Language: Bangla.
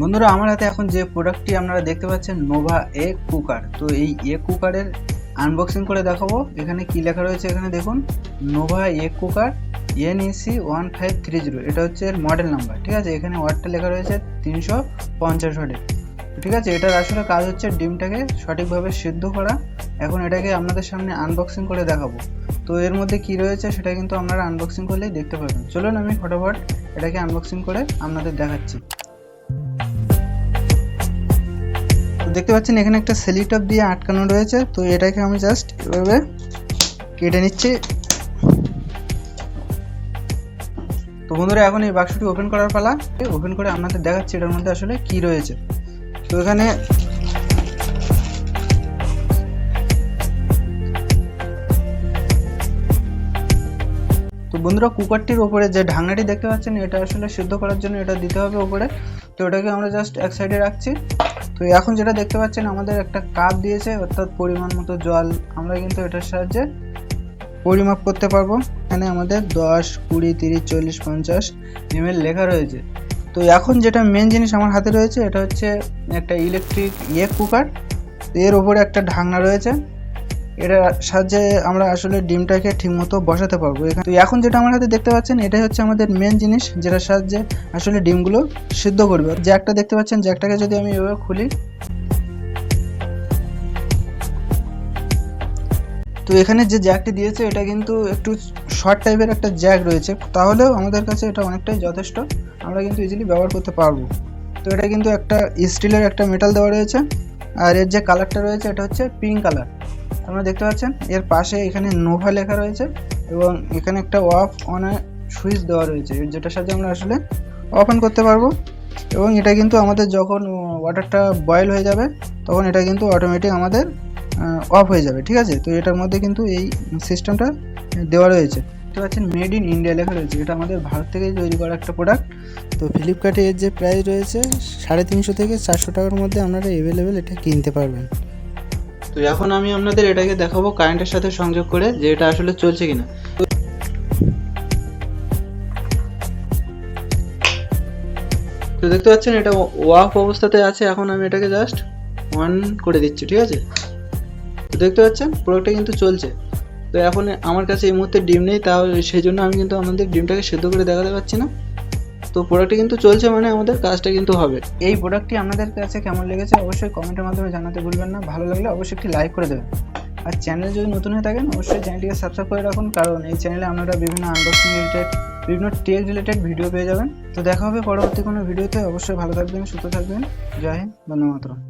বন্ধুরা, আমার হাতে এখন যে প্রোডাক্টটি আপনারা দেখতে পাচ্ছেন নোভা এ কুকার তো এই এ কুকারের আনবক্সিং করে দেখাবো। এখানে কি লেখা রয়েছে এখানে দেখুন নোভা এ cooker N N E C one five three zero এটা হচ্ছে এর মডেল নাম্বার ঠিক আছে? এখানে ওয়াটটা লেখা রয়েছে তিনশো পঞ্চাশ ওয়াটের ঠিক আছে? এটার আসলে কাজ হচ্ছে ডিমটাকে সঠিকভাবে সিদ্ধ করা। এখন এটাকে আপনাদের সামনে আনবক্সিং করে দেখাবো। তো এর মধ্যে কি রয়েছে সেটা কিন্তু আপনারা আনবক্সিং করলেই দেখতে পাবেন। চলুন আমি ফটোফট এটাকে আনবক্সিং করে আপনাদের দেখাচ্ছি। দেখতে পাচ্ছেন, এখানে একটা সেলিটপ দিয়ে আটকানো রয়েছে। তো এটাকে আমি জাস্ট এভাবে কেটে নিচ্ছি। তো বন্ধুরা, এখন এই বাক্সটি ওপেন করার পালা। ওপেন করে আপনাদের দেখাচ্ছি এটার মধ্যে আসলে কি রয়েছে। তো এখানে তো বন্ধুরা, কুকারটির ওপরে যে ঢাকনাটি দেখতে পাচ্ছেন, এটা আসলে সিদ্ধ করার জন্য এটা দিতে হবে ওপরে। তো ওটাকে আমরা জাস্ট এক সাইডে রাখছি। তো এখন যেটা দেখতে পাচ্ছেন, আমাদের একটা কাপ দিয়েছে, অর্থাৎ পরিমাণ মতো জল। আমরা কিন্তু এটার সাহায্যে পরিমাপ করতে পারব। এখানে আমাদের দশ, কুড়ি, তিরিশ, চল্লিশ, পঞ্চাশ এমএল লেখা রয়েছে। তো এখন যেটা মেন জিনিস আমার হাতে রয়েছে, এটা হচ্ছে একটা ইলেকট্রিক ইয়ে কুকার এর ওপরে একটা ঢাকনা রয়েছে। এটার সাহায্যে আমরা আসলে ডিমটাকে ঠিকমতো বসাতে পারব। এখানে তো এখন যেটা আমার হাতে দেখতে পাচ্ছেন, এটাই হচ্ছে আমাদের মেন জিনিস যেটার সাহায্যে আসলে ডিমগুলো সিদ্ধ করবে। জ্যাকটা দেখতে পাচ্ছেন জ্যাকটাকে যদি আমি এভাবে খুলি। তো এখানে যে জ্যাকটি দিয়েছে, এটা কিন্তু একটু শর্ট টাইপের একটা জ্যাক রয়েছে। তাহলেও আমাদের কাছে এটা অনেকটাই যথেষ্ট। আমরা কিন্তু ইজিলি ব্যবহার করতে পারব। তো এটা কিন্তু একটা স্টিলের একটা মেটাল দেওয়া রয়েছে। আর এর যে কালারটা রয়েছে, এটা হচ্ছে পিঙ্ক কালার আপনারা দেখতে পাচ্ছেন? এর পাশে এখানে নোভা লেখা রয়েছে এবং এখানে একটা অফ অন সুইচ দেওয়া রয়েছে, যেটার সাথে আমরা আসলে অফ অন করতে পারব। এবং এটা কিন্তু আমাদের যখন ওয়াটারটা বয়েল হয়ে যাবে, তখন এটা কিন্তু অটোমেটিক আমাদের অফ হয়ে যাবে, ঠিক আছে? তো এটার মধ্যে কিন্তু এই সিস্টেমটা দেওয়া রয়েছে। দেখতে পাচ্ছেন মেড ইন ইন্ডিয়া লেখা রয়েছে, এটা আমাদের ভারত থেকে তৈরি করা একটা প্রোডাক্ট তো ফ্লিপকার্টে এর যে প্রাইস রয়েছে, সাড়ে তিনশো থেকে চারশো টাকার মধ্যে আপনারা অ্যাভেলেবেল এটা কিনতে পারবেন। তো এখন আমি আপনাদের এটাকে দেখাবো কারেন্টের সাথে সংযোগ করে যে এটা আসলে চলছে কিনা। তো দেখতে পাচ্ছেন এটা ওয়াফ অবস্থাতে আছে, এখন আমি এটাকে জাস্ট অন করে দিচ্ছি, ঠিক আছে? তো দেখতে পাচ্ছেন প্রোডাক্টটা কিন্তু চলছে। তো এখন আমার কাছে এই মুহূর্তে ডিম নেই তাহলে সেই জন্য আমি কিন্তু আমাদের ডিমটাকে সেদ্ধ করে দেখাতে পারছি না। তো প্রোডাক্টটি কিন্তু চলছে মানে আমাদের কাজটা কিন্তু হবে। এই প্রোডাক্টটি আপনাদের কাছে কেমন লেগেছে অবশ্যই কমেন্টের মাধ্যমে জানাতে ভুলবেন না। ভালো লাগলে অবশ্যই একটি লাইক করে দেবেন। আর চ্যানেল যদি নতুন হয়ে থাকেন, অবশ্যই চ্যানেলটিকে সাবস্ক্রাইব করে রাখুন, কারণ এই চ্যানেলে আপনারা বিভিন্ন আনবক্সিং রিলেটেড বিভিন্ন টেক রিলেটেড ভিডিও পেয়ে যাবেন। তো দেখা হবে পরবর্তী কোনো ভিডিওতে অবশ্যই ভালো থাকবেন, সুস্থ থাকবেন। জয় হিন্দ, বন্দে মাতরম।